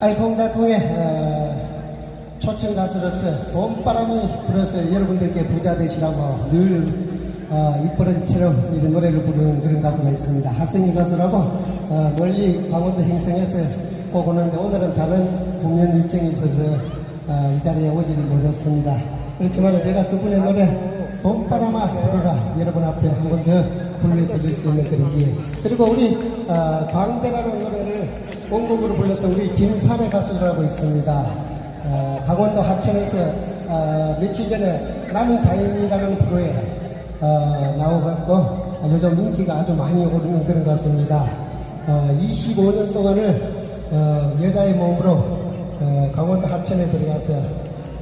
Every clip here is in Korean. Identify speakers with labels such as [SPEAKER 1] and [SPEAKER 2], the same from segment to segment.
[SPEAKER 1] 알콩달콩의 어, 초청 가수로서 봄바람이 불어서 여러분들께 부자 되시라고 늘 어, 이뻐런처럼 이런 노래를 부르는 그런 가수가 있습니다. 하승희 가수라고 어, 멀리 강원도 행성에서 꼭 오는데 오늘은 다른 공연 일정이 있어서 어, 이 자리에 오지를 못했습니다. 그렇지만 제가 그분의 노래 봄바람아 불어라 여러분 앞에 한 번 더 불러드릴 수 있는 그런 기회 그리고 우리 어, 광대라는 노래를 원곡으로 불렀던 우리 김산의 가수라고 있습니다. 어, 강원도 하천에서 어, 며칠 전에 남은 자연이라는 프로에 어, 나와갖고 요즘 인기가 아주 많이 오르는 그런 가수입니다. 어, 25년 동안을 어, 여자의 몸으로 어, 강원도 하천에 들어가서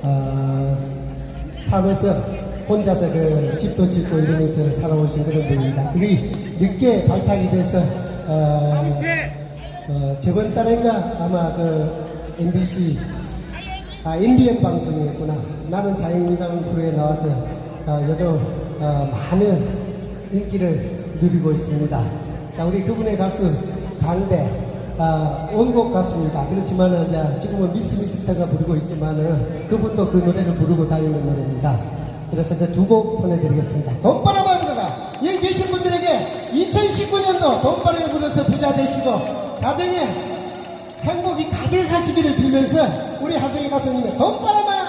[SPEAKER 1] 어, 산에서 혼자서 그 집도 짓고 이러면서 살아오신 그런 분입니다. 그리 늦게 발탁이 돼서 어, 어, 저번 달인가 아마 그 MBC 아 MBN 방송이었구나 나는 자연이라는 프로에 나와서 어, 요즘 어, 많은 인기를 누리고 있습니다. 자 우리 그분의 가수 강대 아, 원곡 가수입니다. 그렇지만은 이제 지금은 미스 미스터가 부르고 있지만은 그분도 그 노래를 부르고 다니는 노래입니다. 그래서 그두곡 보내드리겠습니다. 불어라. 여기 계신 분들에게 2019년도 돈바람을 불어서 부자 되시고 가정에 행복이 가득하시기를 빌면서 우리 하성이 가수님의 돈바람아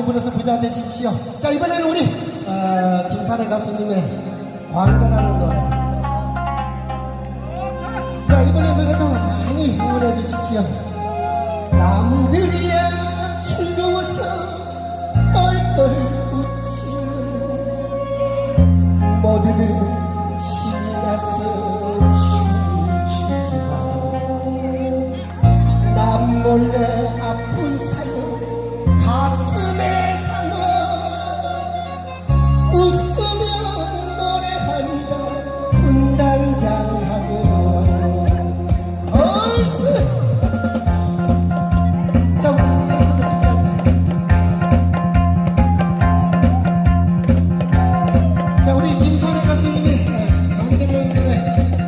[SPEAKER 1] 이 많이 불어서 부자 되십시오. 자, 이번에는 우리, 어, 김산의 가수님의 광대라는 노래. 자, 이번에 노래도 많이 응원해 주십시오. 남들이 Thank you.